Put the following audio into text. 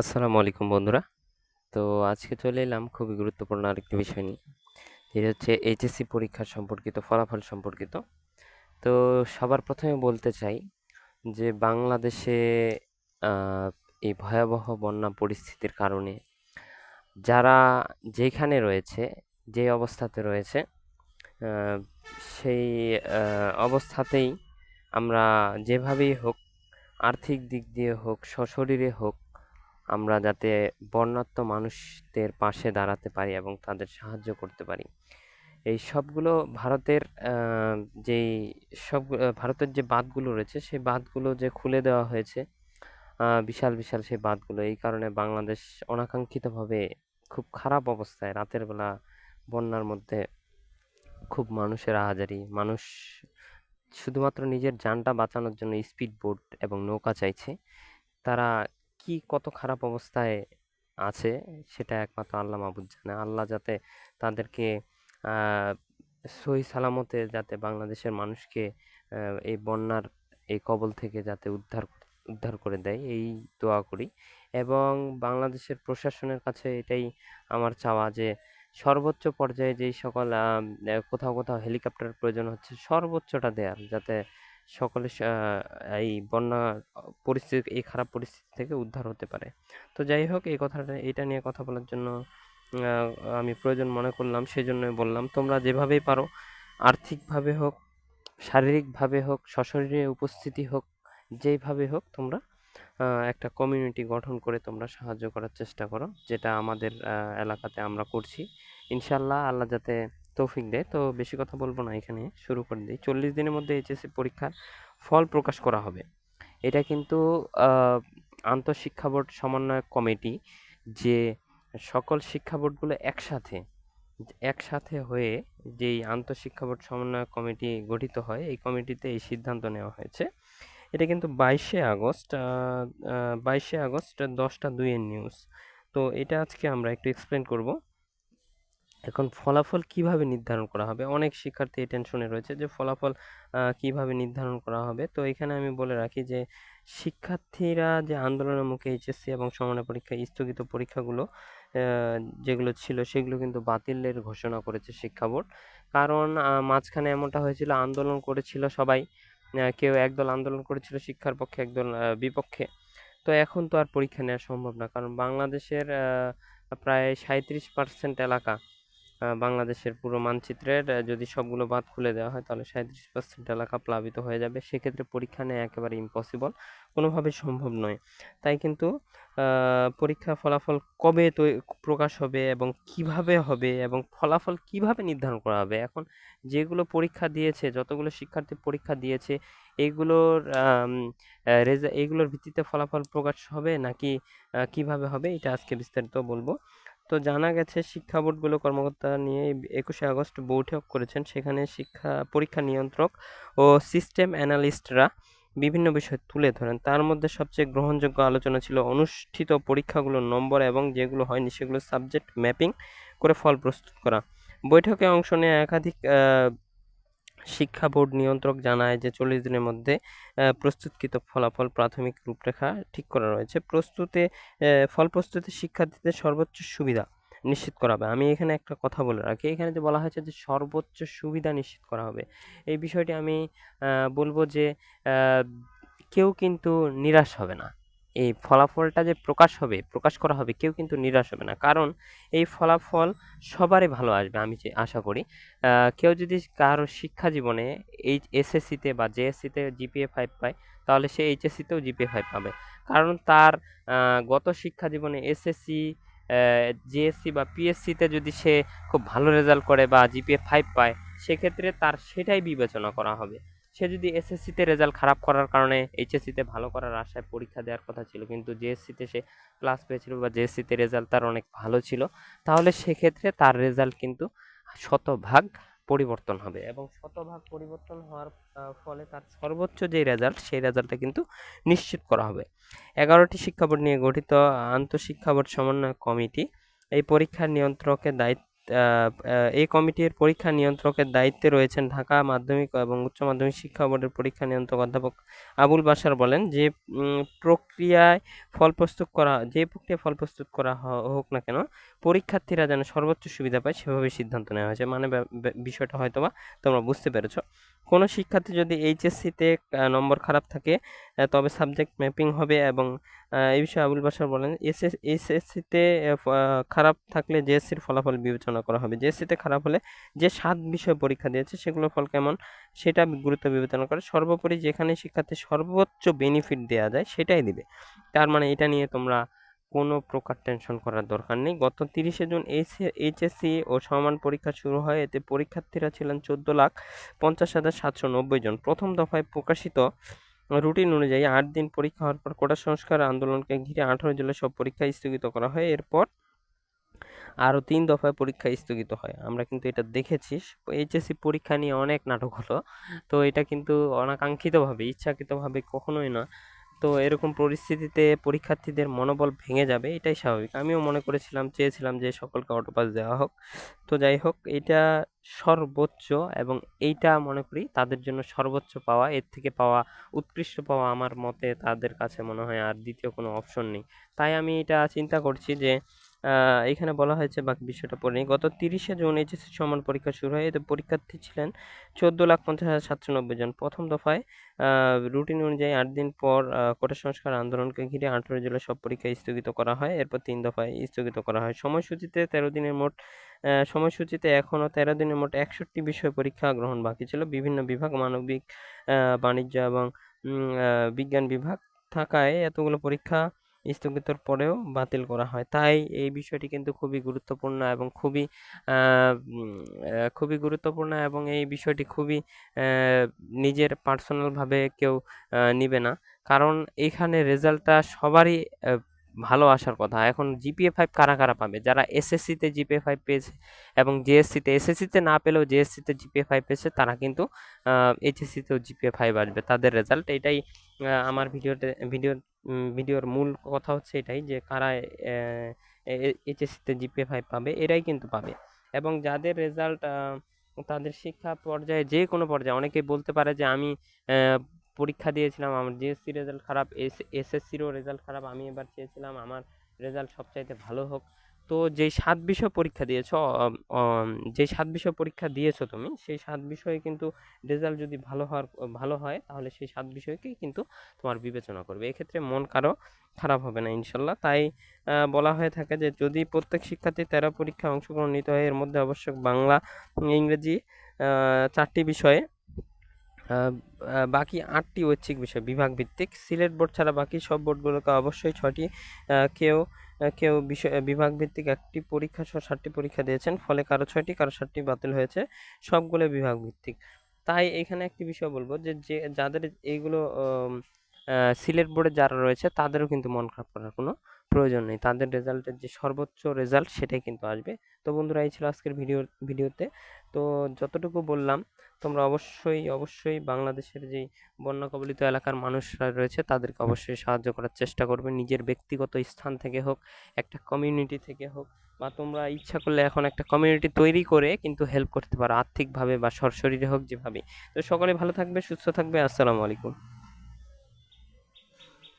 আসসালামু আলাইকুম বন্ধুরা। তো আজকে চলে এলাম খুবই গুরুত্বপূর্ণ আরেকটি বিষয় নিয়ে, যেটা হচ্ছে এইচএসসি পরীক্ষা সম্পর্কিত, ফলাফল সম্পর্কিত। তো সবার প্রথমে বলতে চাই যে বাংলাদেশে এই ভয়াবহ বন্যা পরিস্থিতির কারণে যারা যেখানে রয়েছে, যে অবস্থাতে রয়েছে সেই অবস্থাতেই আমরা যেভাবেই হোক, আর্থিক দিক দিয়ে হোক, সশরীরে হোক আমরা যাতে বন্যার্ত মানুষদের পাশে দাঁড়াতে পারি এবং তাদের সাহায্য করতে পারি। এই সবগুলো ভারতের যেই সব ভারতের যে বাঁধগুলো রয়েছে, সেই বাঁধগুলো যে খুলে দেওয়া হয়েছে বিশাল বিশাল সেই বাঁধগুলো, এই কারণে বাংলাদেশ অনাকাঙ্ক্ষিতভাবে খুব খারাপ অবস্থায় রাতের বেলা বন্যার মধ্যে খুব মানুষের আহাজারি মানুষ শুধুমাত্র নিজের যানটা বাঁচানোর জন্য স্পিড বোট এবং নৌকা চাইছে। তারা কি কত খারাপ অবস্থায় আছে সেটা একমাত্র আল্লাহ মাবুদ জানে। আল্লাহ যাতে তাদেরকে সহি সালামতে যাতে বাংলাদেশের মানুষকে এই বন্যার, এই কবল থেকে যাতে উদ্ধার উদ্ধার করে দেয়, এই দোয়া করি। এবং বাংলাদেশের প্রশাসনের কাছে এটাই আমার চাওয়া যে, সর্বোচ্চ পর্যায়ে যেই সকল কোথাও কোথাও হেলিকপ্টার প্রয়োজন হচ্ছে সর্বোচ্চটা দেওয়ার যাতে সকলে এই বন্যা পরিস্থিতি, এই খারাপ পরিস্থিতি থেকে উদ্ধার হতে পারে। তো যাই হোক, এই কথাটা, এটা নিয়ে কথা বলার জন্য আমি প্রয়োজন মনে করলাম, সেজন্যই বললাম, তোমরা যেভাবেই পারো, আর্থিকভাবে হোক, শারীরিকভাবে হোক, সশরীরে উপস্থিতি হোক, যেইভাবে হোক, তোমরা একটা কমিউনিটি গঠন করে তোমরা সাহায্য করার চেষ্টা করো, যেটা আমাদের এলাকাতে আমরা করছি। ইনশাল্লাহ আল্লাহ যাতে তৌফিক দেয়। তো বেশি কথা বলব না এখানে, শুরু করে দিই। চল্লিশ দিনের মধ্যে এইচএসসি পরীক্ষার ফল প্রকাশ করা হবে। এটা কিন্তু আন্তঃশিক্ষা বোর্ড সমন্বয়ক কমিটি যে সকল শিক্ষা বোর্ডগুলো একসাথে একসাথে হয়ে যেই আন্তঃশিক্ষা বোর্ড সমন্বয়ক কমিটি গঠিত হয়, এই কমিটিতে এই সিদ্ধান্ত নেওয়া হয়েছে। এটা কিন্তু বাইশে আগস্ট বাইশে আগস্ট দশটা দুইয়ের নিউজ তো এটা আজকে আমরা একটু এক্সপ্লেন করব। এখন ফলাফল কীভাবে নির্ধারণ করা হবে? অনেক শিক্ষার্থী এই টেনশনে রয়েছে যে ফলাফল কীভাবে নির্ধারণ করা হবে? তো এখানে আমি বলে রাখি যে, শিক্ষার্থীরা যে আন্দোলনের মুখে এইচএসসি এবং সমানের পরীক্ষা, স্থগিত পরীক্ষাগুলো যেগুলো ছিল সেগুলো কিন্তু বাতিলের ঘোষণা করেছে শিক্ষা বোর্ড। কারণ মাঝখানে এমনটা হয়েছিল, আন্দোলন করেছিল সবাই কেউ একদল আন্দোলন করেছিল শিক্ষার পক্ষে, একদল বিপক্ষে। তো এখন তো আর পরীক্ষা নেওয়া সম্ভব না। কারণ বাংলাদেশের প্রায় সাঁইত্রিশ পার্সেন্ট এলাকা বাংলাদেশের পুরো মানচিত্রের যদি সবগুলো বাদ খুলে দেওয়া হয়, তাহলে সাঁইত্রিশ পার্সেন্ট এলাকা প্লাবিত হয়ে যাবে। সেক্ষেত্রে পরীক্ষা নেওয়া একেবারে ইম্পসিবল কোনোভাবে সম্ভব নয়। তাই কিন্তু পরীক্ষা ফলাফল কবে তো, প্রকাশ হবে এবং কীভাবে হবে এবং ফলাফল কীভাবে নির্ধারণ করা হবে, এখন যেগুলো পরীক্ষা দিয়েছে, যতগুলো শিক্ষার্থী পরীক্ষা দিয়েছে রেজা এইগুলোর ভিত্তিতে ফলাফল প্রকাশ হবে নাকি কীভাবে হবে, এটা আজকে বিস্তারিত বলব। তো জানা গেছে শিক্ষা বোর্ডগুলো কর্মকর্তা নিয়ে একুশে আগস্ট বৈঠক করেছেন। সেখানে শিক্ষা পরীক্ষা নিয়ন্ত্রক ও সিস্টেম অ্যানালিস্টরা বিভিন্ন বিষয় তুলে ধরেন। তার মধ্যে সবচেয়ে গ্রহণযোগ্য আলোচনা ছিল অনুষ্ঠিত পরীক্ষাগুলোর নম্বর এবং যেগুলো হয়নি সেগুলো সাবজেক্ট ম্যাপিং করে ফল প্রস্তুত করা। বৈঠকে অংশ নেওয়া একাধিক শিক্ষা বোর্ড নিয়ন্ত্রক জানায় যে চল্লিশ দিনের মধ্যে প্রস্তুতকৃত ফলাফল প্রাথমিক রূপরেখা ঠিক করা রয়েছে। প্রস্তুতে ফল প্রস্তুতি শিক্ষার্থীদের সর্বোচ্চ সুবিধা নিশ্চিত করা হবে। আমি এখানে একটা কথা বলে রাখি। এখানে যে বলা হয়েছে যে সর্বোচ্চ সুবিধা নিশ্চিত করা হবে, এই বিষয়টি আমি বলব যে কেউ কিন্তু নিরাশ হবে না। এই ফলাফলটা যে প্রকাশ হবে, প্রকাশ করা হবে, কেউ কিন্তু নিরাশ হবে না। কারণ এই ফলাফল সবারই ভালো আসবে, আমি যে আশা করি। কেউ যদি কারও শিক্ষা জীবনে এই এসএসসিতে বা জেএসসিতে জিপিএ ফাইভ পায়, তাহলে সে এইচএসসিতেও জিপিএ ফাইভ পাবে। কারণ তার গত শিক্ষা জীবনে এসএসসি জিএসসি বা পিএসসিতে যদি সে খুব ভালো রেজাল্ট করে বা জিপিএ ফাইভ পায়, সেক্ষেত্রে তার সেটাই বিবেচনা করা হবে। সে যদি এসএসসিতে রেজাল্ট খারাপ করার কারণে এইচএসসিতে ভালো করার আশায় পরীক্ষা দেওয়ার কথা ছিল, কিন্তু জেএসসিতে সে প্লাস পেয়েছিল বা জেএসসিতে রেজাল্ট তার অনেক ভালো ছিল, তাহলে সেক্ষেত্রে তার রেজাল্ট কিন্তু শতভাগ পরিবর্তন হবে এবং শতভাগ পরিবর্তন হওয়ার ফলে তার সর্বোচ্চ যে রেজাল্ট সেই রেজাল্টটা কিন্তু নিশ্চিত করা হবে। এগারোটি শিক্ষা বোর্ড নিয়ে গঠিত আন্তঃশিক্ষা বোর্ড সমন্বয় কমিটি এই পরীক্ষার নিয়ন্ত্রকের দায়িত্ব এই কমিটির পরীক্ষা নিয়ন্ত্রকের দায়িত্বে রয়েছেন ঢাকা মাধ্যমিক এবং উচ্চ মাধ্যমিক শিক্ষা বোর্ডের পরীক্ষা নিয়ন্ত্রক অধ্যাপক আবুল বাসার বলেন যে প্রক্রিয়ায় ফল প্রস্তুত করা, যে প্রক্রিয়া ফল প্রস্তুত করা হোক না কেন, পরীক্ষার্থীরা যেন সর্বোচ্চ সুবিধা পায় সেভাবে সিদ্ধান্ত নেওয়া হয়েছে। মানে বিষয়টা হয়তোবা তোমরা বুঝতে পেরেছ। কোনো শিক্ষার্থী যদি এইচএসসিতে নম্বর খারাপ থাকে তবে সাবজেক্ট ম্যাপিং হবে এবং এই বিষয়ে আবুল বাশার বলেন এসএস এইচএসসিতে খারাপ থাকলে জেএসসির ফলাফল বিবেচনা করা হবে। জেএসসিতে খারাপ হলে যে সাত বিষয় পরীক্ষা দিয়েছে, সেগুলোর ফল কেমন? সেটা গুরুত্ব বিবেচনা করে। সর্বোপরি যেখানে শিক্ষার্থী সর্বোচ্চ বেনিফিট দেওয়া যায়, সেটাই দিবে। তার মানে এটা নিয়ে তোমরা কোনো প্রকার টেনশন করার দরকার নেই। গত তিরিশে জুন এইচএসসি ও সমান পরীক্ষা শুরু হয়। এতে পরীক্ষার্থীরা ছিলেন চোদ্দ লাখ পঞ্চাশ হাজার সাতশো নব্বই জন। প্রথম দফায় প্রকাশিত রুটিন অনুযায়ী আট দিন পরীক্ষা হওয়ার পর কোটা সংস্কার আন্দোলনকে ঘিরে আঠারো জেলায় সব পরীক্ষা স্থগিত করা হয়। এরপর আরও তিন দফায় পরীক্ষা স্থগিত হয়। আমরা কিন্তু এটা দেখেছি। এইচএসসি পরীক্ষা নিয়ে অনেক নাটক হলো। তো এটা কিন্তু অনাকাঙ্ক্ষিতভাবে, ইচ্ছাকৃতভাবে কখনোই না তো এরকম পরিস্থিতিতে পরীক্ষার্থীদের মনোবল ভেঙে যাবে, এটাই স্বাভাবিক। আমিও মনে করেছিলাম, চেয়েছিলাম যে সকলকে অটোপাস দেওয়া হোক। তো যাই হোক, এটা সর্বোচ্চ এবং এইটা মনে করি তাদের জন্য সর্বোচ্চ পাওয়া, এর থেকে পাওয়া, উৎকৃষ্ট পাওয়া আমার মতে তাদের কাছে মনে হয় আর দ্বিতীয় কোনো অপশন নেই। তাই আমি এটা চিন্তা করছি যে এখানে বলা হয়েছে বাকি বিষয়টা পড়ে। গত তিরিশে জুন এইচএসসি সমান পরীক্ষা শুরু হয়। এতে পরীক্ষার্থী ছিলেন চোদ্দ লাখ পঞ্চাশ হাজার সাতশো নব্বই জন। প্রথম দফায় রুটিন অনুযায়ী আট দিন পর কোটা সংস্কার আন্দোলনকে ঘিরে আঠারো জেলায় সব পরীক্ষা স্থগিত করা হয়। এরপর তিন দফায় স্থগিত করা হয়। সময়সূচিতে তেরো দিনের মোট সময়সূচিতে এখনও তেরো দিনের মোট একষট্টি বিষয় পরীক্ষা গ্রহণ বাকি ছিল। বিভিন্ন বিভাগ, মানবিক বাণিজ্য এবং বিজ্ঞান বিভাগ থাকায় এতগুলো পরীক্ষা স্থগিতর পরেও বাতিল করা হয়। তাই এই বিষয়টি কিন্তু খুবই গুরুত্বপূর্ণ এবং খুবই খুবই গুরুত্বপূর্ণ এবং এই বিষয়টি খুবই নিজের পার্সোনালভাবে কেউ নিবে না। কারণ এইখানে রেজাল্টটা সবারই ভালো আসার কথা। এখন জিপিএ ফাইভ কারা কারা পাবে? যারা এসএসসিতে জিপিএ ফাইভ পেয়েছে এবং জেএসসিতে এসএসসিতে না পেলেও জেএসসিতে জিপিএ ফাইভ পেয়েছে, তারা কিন্তু এইচএসসিতেও জিপিএ ফাইভ আসবে। তাদের রেজাল্ট এটাই আমার ভিডিওতে, ভিডিও ভিডিওর মূল কথা হচ্ছে এটাই যে কারা এইচএসসিতে জিপিএ ফাইভ পাবে, এরাই কিন্তু পাবে। এবং যাদের রেজাল্ট তাদের শিক্ষা পর্যায়ে যে কোনো পর্যায়ে, অনেকে বলতে পারে যে আমি পরীক্ষা দিয়েছিলাম, আমার জিএসসি রেজাল্ট খারাপ এস এসএসসিরও রেজাল্ট খারাপ, আমি এবার চেয়েছিলাম, আমার রেজাল্ট সবচাইতে ভালো হোক। তো যেই সাত বিষয় পরীক্ষা দিয়েছ যেই সাত বিষয় পরীক্ষা দিয়েছ তুমি, সেই সাত বিষয়ে কিন্তু রেজাল্ট যদি ভালো হওয়ার, ভালো হয়, তাহলে সেই সাত বিষয়কেই কিন্তু তোমার বিবেচনা করবে। এক্ষেত্রে মন কারও খারাপ হবে না ইনশাল্লাহ। তাই বলা হয়ে থাকে যে যদি প্রত্যেক শিক্ষার্থী তেরো পরীক্ষায় অংশগ্রহণ নিতে হয়, এর মধ্যে অবশ্যক বাংলা, ইংরেজি চারটি বিষয়ে বাকি আটটি ঐচ্ছিক বিষয় বিভাগ ভিত্তিক সিলেট বোর্ড ছাড়া বাকি সব বোর্ডগুলোকে অবশ্যই আহ, কেউ কেউ বিষয় বিভাগ ভিত্তিক একটি পরীক্ষা সহ সাতটি পরীক্ষা দিয়েছেন ফলে কারও ছয়টি কারও সাতটি বাতিল হয়েছে সবগুলো বিভাগ ভিত্তিক। তাই এখানে একটি বিষয় বলব যে যে যাদের এইগুলো সিলেট বোর্ডে যারা রয়েছে তাদেরও কিন্তু মন খারাপ করার কোনো প্রয়োজন নেই। তাদের রেজাল্টের যে সর্বোচ্চ রেজাল্ট সেটাই কিন্তু আসবে। তো বন্ধুরা এই ছিল আজকের ভিডিও ভিডিওতে। তো যতটুকু বললাম তোমরা অবশ্যই অবশ্যই বাংলাদেশের যেই বন্যা কবলিত এলাকার মানুষরা রয়েছে, তাদেরকে অবশ্যই সাহায্য করার চেষ্টা করবে। নিজের ব্যক্তিগত স্থান থেকে হোক, একটা কমিউনিটি থেকে হোক, বা তোমরা ইচ্ছা করলে এখন একটা কমিউনিটি তৈরি করে কিন্তু হেল্প করতে পারো, আর্থিকভাবে বা সরশরীরে হোক যেভাবে তো সকলে ভালো থাকবে, সুস্থ থাকবে, আসসালামু আলাইকুম।